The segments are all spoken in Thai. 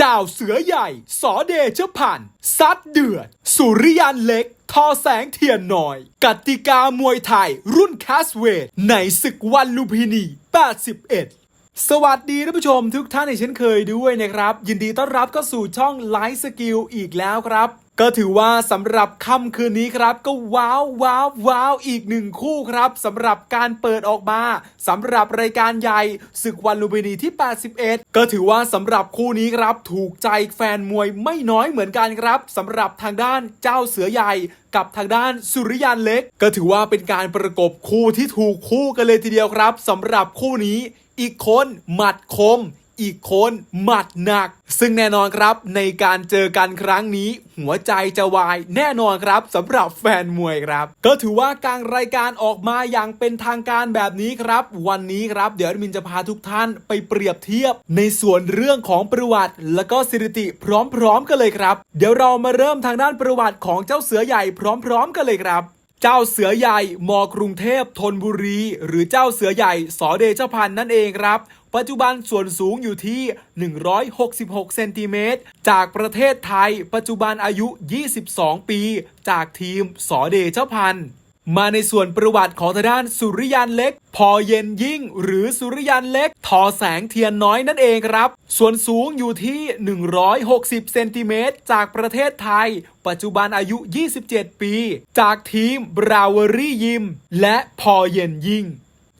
จ้าเสือใหญ่ สอเดชพันธ์ซัดเดือด สุริยันเล็ก ทอแสงเทียนน้อย กติกามวยไทย รุ่นคาสเวทในศึกวันลุมพินี 81 สวัสดีท่านผู้ชมทุกท่านในเช่นเคยด้วยนะครับ ยินดีต้อนรับเข้าสู่ช่องไลฟ์สกิลอีกแล้วครับ ก็ถือว่าสำหรับค่ำคืนนี้ครับ ก็ว้าวว้าวว้าวอีกหนึ่งคู่ครับสำหรับการเปิดออกมาสำหรับรายการใหญ่ศึกวันลุมพินีที่ 81 ก็ถือว่าสำหรับคู่นี้ครับ ถูกใจแฟนมวยไม่น้อยเหมือนกันครับสำหรับทางด้านเจ้าเสือใหญ่กับทางด้านสุริยันเล็ก ก็ถือว่าเป็นการประกบคู่ที่ถูกคู่กันเลยทีเดียวครับสำหรับคู่นี้ อีกคนหมัดคม อีกคนหมัดหนัก ซึ่งแน่นอนครับในการเจอกันครั้งนี้ หัวใจจะวายแน่นอนครับสำหรับแฟนมวยครับ ก็ถือว่าการรายการออกมาอย่างเป็นทางการแบบนี้ครับ วันนี้ครับเดี๋ยวมินจะพาทุกท่านไปเปรียบเทียบ ในส่วนเรื่องของประวัติ และก็สถิติพร้อมๆกันเลยครับ เดี๋ยวเรามาเริ่มทางด้านประวัติของเจ้าเสือใหญ่พร้อม ๆ กันเลยครับ เจ้าเสือใหญ่มกรุงเทพธนบุรี หรือเจ้าเสือใหญ่สอเดชพันธ์นั่นเองครับ ปัจจุบันส่วนสูงอยู่ที่ 166 เซนติเมตร จากประเทศไทย ปัจจุบันอายุ 22 ปี จากทีมสอเดชพันธ์ มาในส่วนประวัติของทางด้านสุริยันเล็ก พอเย็นยิ่งหรือสุริยันเล็ก ทอแสงเทียนน้อยนั่นเองครับ ส่วนสูงอยู่ที่ 160 เซนติเมตรจากประเทศไทย ปัจจุบันอายุ 27 ปี จากทีมบราวรี่ยิม และพอเย็นยิ่ง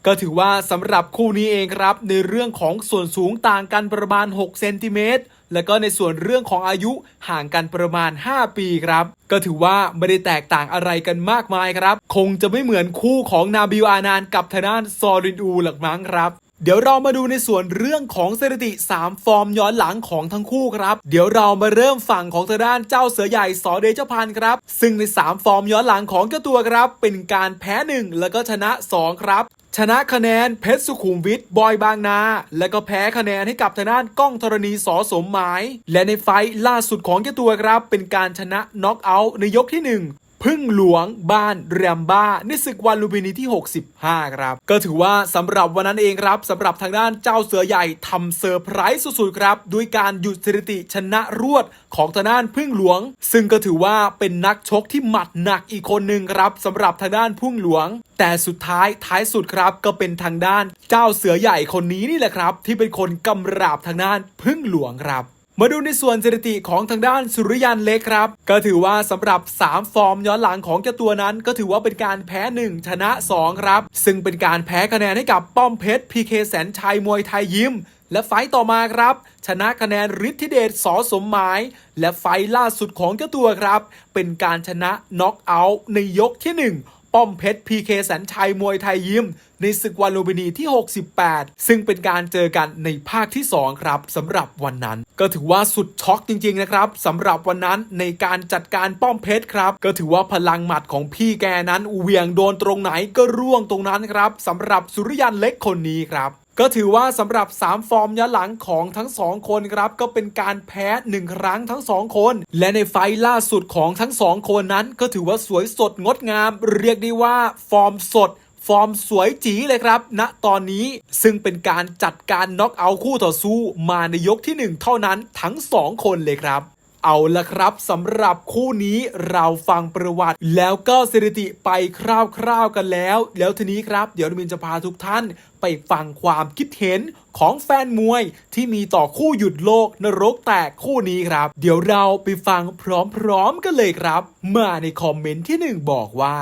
ก็ถือว่าสำหรับคู่นี้เองครับ ในเรื่องของส่วนสูงต่างกันประมาณ 6 เซนติเมตร แล้วก็ในส่วนเรื่องของอายุห่างกันประมาณ 5 ปีครับ ก็ถือว่าไม่ได้แตกต่างอะไรกันมากมายครับ คงจะไม่เหมือนคู่ของนาบิวอานานกับทางด้านซอรินอูหลักมั้งครับเดี๋ยวเรามาดูในส่วนเรื่องของสถิติ 3 ฟอร์มย้อนหลังของทั้งคู่ครับ เดี๋ยวเรามาเริ่มฝั่งของทางด้านเจ้าเสือใหญ่สอเดชพันธ์ครับ ซึ่งใน 3 ฟอร์มย้อนหลังของเจ้าตัวครับ เป็นการแพ้ 1 แล้วก็ชนะ 2 ครับ ชนะคะแนนเพชรสุขุมวิทบอยบางนา และก็แพ้คะแนนให้กับทางด้านก้องธรณีสอสมหมาย และในไฟล์ล่าสุดของเจ้าตัวครับ เป็นการชนะน็อกเอาท์ในยกที่ 1 พึ่งหลวงบ้านแรมบ้าในศึกวันลุมพินีที่ 65 ครับ ก็ถือว่าสำหรับวันนั้นเองครับสำหรับทางด้านเจ้าเสือใหญ่ทำเซอร์ไพรส์สุดๆครับด้วยการหยุดสถิติชนะรวดของทางด้านพึ่งหลวง ซึ่งก็ถือว่าเป็นนักชกที่หมัดหนักอีกคนหนึ่งครับสำหรับทางด้านพึ่งหลวง แต่สุดท้ายท้ายสุดครับก็เป็นทางด้านเจ้าเสือใหญ่คนนี้นี่แหละครับ ที่เป็นคนกำราบทางด้านพึ่งหลวงครับ มาดูในส่วนสถิติของทางด้านสุริยันเล็กครับ ก็ถือว่าสำหรับ 3 ฟอร์มย้อนหลังของเจ้าตัวนั้น ก็ถือว่าเป็นการแพ้ 1 ชนะ 2 ครับ ซึ่งเป็นการแพ้คะแนนให้กับป้อมเพชรพีเคแสนชัยมวยไทยยิมและไฟต์ต่อมาครับ ชนะคะแนนฤทธิเดชสอสมหมาย และไฟต์ล่าสุดของเจ้าตัวครับ เป็นการชนะน็อกเอาท์ในยกที่ 1 ป้อมเพชรพีเคแสนชัยมวยไทยยิม ในศึกวันลุมพินีที่ 68 ซึ่งเป็นการเจอกันในภาคที่ 2 ครับสำหรับวันนั้น ก็ถือว่าสุดช็อกจริงๆนะครับสำหรับวันนั้นในการจัดการป้อมเพชรครับ ก็ถือว่าพลังหมัดของพี่แกนั้นเวียงโดนตรงไหนก็ร่วงตรงนั้นครับสำหรับสุริยันเล็กคนนี้ครับก็ถือว่าสำหรับ 3 ฟอร์มย้อนหลังของทั้ง 2 คนครับก็เป็นการแพ้ 1 ครั้งทั้ง 2 คน และในไฟล่าสุดของทั้ง 2 คนนั้น ก็ถือว่าสวยสดงดงาม เรียกได้ว่าฟอร์มสด อร์มสวยจีเลยครับณตอนนี้ซึ่งเป็นการจัดการน็อกเอาท์คู่ต่อสู้มาในยกที่ 1 เท่านั้นทั้ง 2 คนเลยครับเอาละครับสำหรับคู่นี้เราฟังประวัติ แล้วก็สถิติไปคร่าวๆกันแล้ว แล้วทีนี้ครับ เดี๋ยวมินจะพาทุกท่านไปฟังความคิดเห็นของแฟนมวย ที่มีต่อคู่หยุดโลกนรกแตกคู่นี้ครับ เดี๋ยวเราไปฟังพร้อมๆกันเลยครับ มาในคอมเมนต์ที่หนึ่งบอกว่า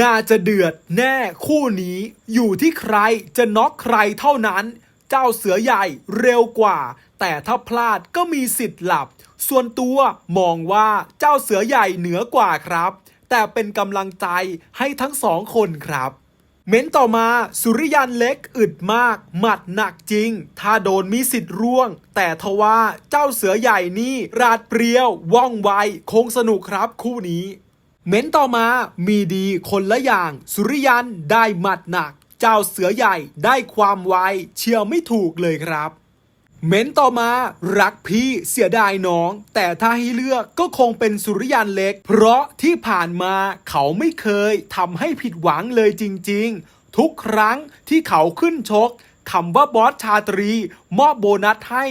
น่าจะเดือดแน่คู่นี้อยู่ที่ใครจะน็อกใครเท่านั้น เจ้าเสือใหญ่เร็วกว่า แต่ถ้าพลาดก็มีสิทธิ์หลับ ส่วนตัวมองว่าเจ้าเสือใหญ่เหนือกว่าครับ แต่เป็นกำลังใจให้ทั้งสองคนครับเม้นต่อมาสุริยันเล็กอึดมาก หมัดหนักจริง ถ้าโดนมีสิทธิ์ร่วง แต่ทว่าเจ้าเสือใหญ่นี่ราดเปรียวว่องไว คงสนุกครับคู่นี้ เม้นต่อมามีดีคนละอย่าง สุริยันได้หมัดหนัก เจ้าเสือใหญ่ได้ความไวเชียวไม่ถูกเลยครับ เม้นต่อมา รักพี่เสียดายน้อง แต่ถ้าให้เลือกก็คงเป็นสุริยันเล็ก เพราะที่ผ่านมาเขาไม่เคยทำให้ผิดหวังเลยจริง ๆ ทุกครั้งที่เขาขึ้นชกคำว่าบอสชาตรี มอบโบนัสให้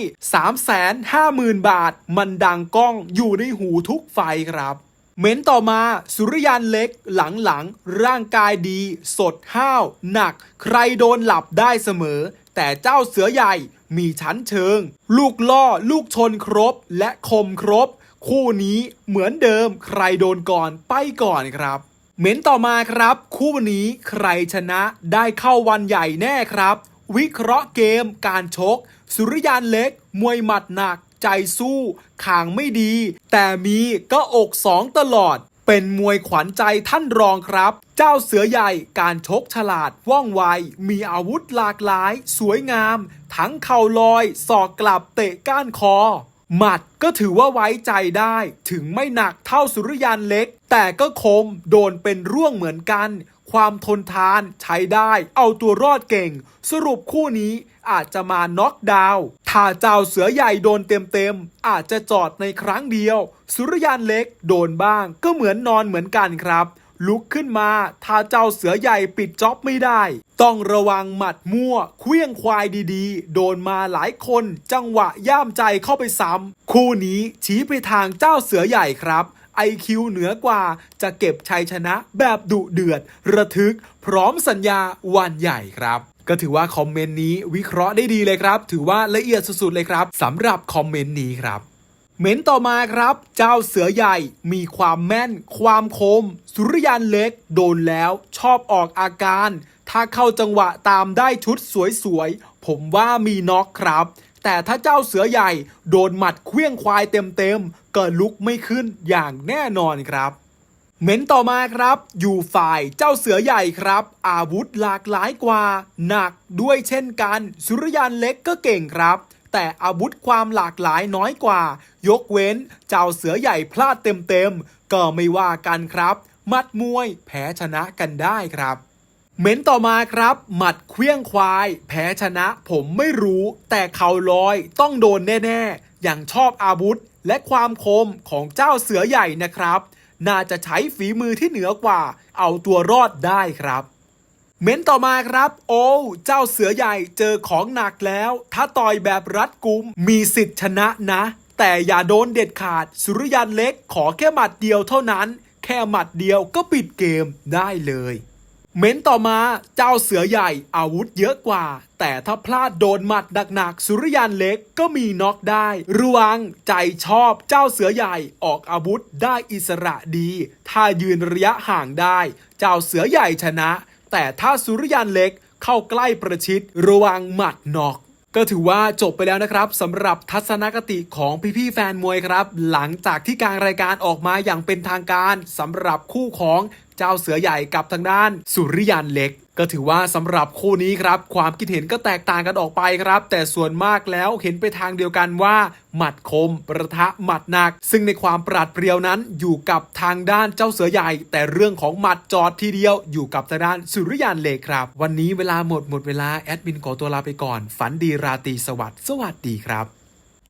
350,000 บาท มันดังก้องอยู่ในหูทุกไฟครับ เม้นต่อมาสุริยันเล็กหลังๆ ร่างกายดี สดห้าว หนัก ใครโดนหลับได้เสมอ แต่เจ้าเสือใหญ่มีชั้นเชิง ลูกล่อลูกชนครบและคมครบ คู่นี้เหมือนเดิม ใครโดนก่อนไปก่อนครับเม้นต่อมาครับ คู่นี้ใครชนะได้เข้าวันใหญ่แน่ครับ วิเคราะห์เกมการชก สุริยันเล็ก มวยหมัดหนัก ใจสู้ขางไม่ดี แต่มีก็อกสองตลอด เป็นมวยขวัญใจท่านรองครับ เจ้าเสือใหญ่การชกฉลาดว่องไว มีอาวุธหลากหลาย สวยงาม ทั้งเข่าลอย สอกกลับเตะก้านคอหมัดก็ถือว่าไว้ใจได้ ถึงไม่หนักเท่าสุริยันเล็ก แต่ก็คมโดนเป็นร่วงเหมือนกัน ความทนทานใช้ได้ เอาตัวรอดเก่ง สรุปคู่นี้อาจจะมาน็อกดาวน์ถ้าเจ้าเสือใหญ่โดนเต็มๆ อาจจะจอดในครั้งเดียว สุริยันเล็กโดนบ้างก็เหมือนนอนเหมือนกันครับ ลุกขึ้นมา ถ้าเจ้าเสือใหญ่ปิดจ็อบไม่ได้ ต้องระวังหมัดมั่วเคลี้ยงควายดีๆ โดนมาหลายคน จังหวะย่ามใจเข้าไปซ้ำคู่นี้ชี้ไปทางเจ้าเสือใหญ่ครับ ไอคิวเหนือกว่า จะเก็บชัยชนะแบบดุเดือด ระทึก พร้อมสัญญาวันใหญ่ครับก็ถือว่าคอมเมนต์นี้วิเคราะห์ได้ดีเลยครับ ถือว่าละเอียดสุดๆเลยครับสำหรับคอมเมนต์นี้ครับ เม้นต่อมาครับ เจ้าเสือใหญ่มีความแม่น ความคม สุริยันเล็ก โดนแล้วชอบออกอาการ ถ้าเข้าจังหวะตามได้ชุดสวยๆ ผมว่ามีน็อกครับ แต่ถ้าเจ้าเสือใหญ่โดนหมัดเคลี้ยงควายเต็มๆก็ลุกไม่ขึ้นอย่างแน่นอนครับเม้นต่อมาครับ อยู่ฝ่ายเจ้าเสือใหญ่ครับ อาวุธหลากหลายกว่า หนักด้วยเช่นกัน สุริยันเล็กก็เก่งครับ แต่อาวุธความหลากหลายน้อยกว่า ยกเว้นเจ้าเสือใหญ่พลาดเต็มๆก็ไม่ว่ากันครับ มัดมวยแพ้ชนะกันได้ครับ เม้นต่อมาครับ หมัดเคลี้ยงควาย แพ้ชนะผมไม่รู้ แต่เขาลอยต้องโดนแน่ ๆ อย่างชอบอาวุธ และความคมของเจ้าเสือใหญ่นะครับ น่าจะใช้ฝีมือที่เหนือกว่า เอาตัวรอดได้ครับ เม้นต่อมาครับ โอ้เจ้าเสือใหญ่เจอของหนักแล้ว ถ้าต่อยแบบรัดกุมมีสิทธิ์ชนะนะ แต่อย่าโดนเด็ดขาด สุริยันเล็กขอแค่หมัดเดียวเท่านั้น แค่หมัดเดียวก็ปิดเกมได้เลย เม้นต่อมาเจ้าเสือใหญ่อาวุธเยอะกว่า แต่ถ้าพลาดโดนหมัดหนักๆ สุริยันเล็กก็มีน็อกได้ ระวังใจชอบเจ้าเสือใหญ่ออกอาวุธได้อิสระดี ถ้ายืนระยะห่างได้ เจ้าเสือใหญ่ชนะ แต่ถ้าสุริยันเล็กเข้าใกล้ประชิดระวังหมัดน็อกก็ถือว่าจบไปแล้วนะครับสำหรับทัศนคติของพี่ๆแฟนมวยครับ หลังจากที่การรายการออกมาอย่างเป็นทางการสำหรับคู่ของ เจ้าเสือใหญ่กับทางด้าน สุริยันเล็ก ก็ถือว่าสำหรับคู่นี้ครับ ความคิดเห็นก็แตกต่างกันออกไปครับ แต่ส่วนมากแล้วเห็นไปทางเดียวกันว่า หมัดคม ประทะหมัดหนัก ซึ่งในความปราดเปรียวนั้นอยู่กับทางด้านเจ้าเสือใหญ่ แต่เรื่องของหมัดจอดทีเดียวอยู่กับทางด้านสุริยันเล็กครับ วันนี้เวลาหมดหมดเวลาแอดมินขอตัวลาไปก่อน ฝันดีราตรีสวัสดิ์สวัสดีครับ